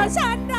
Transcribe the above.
กับฉัน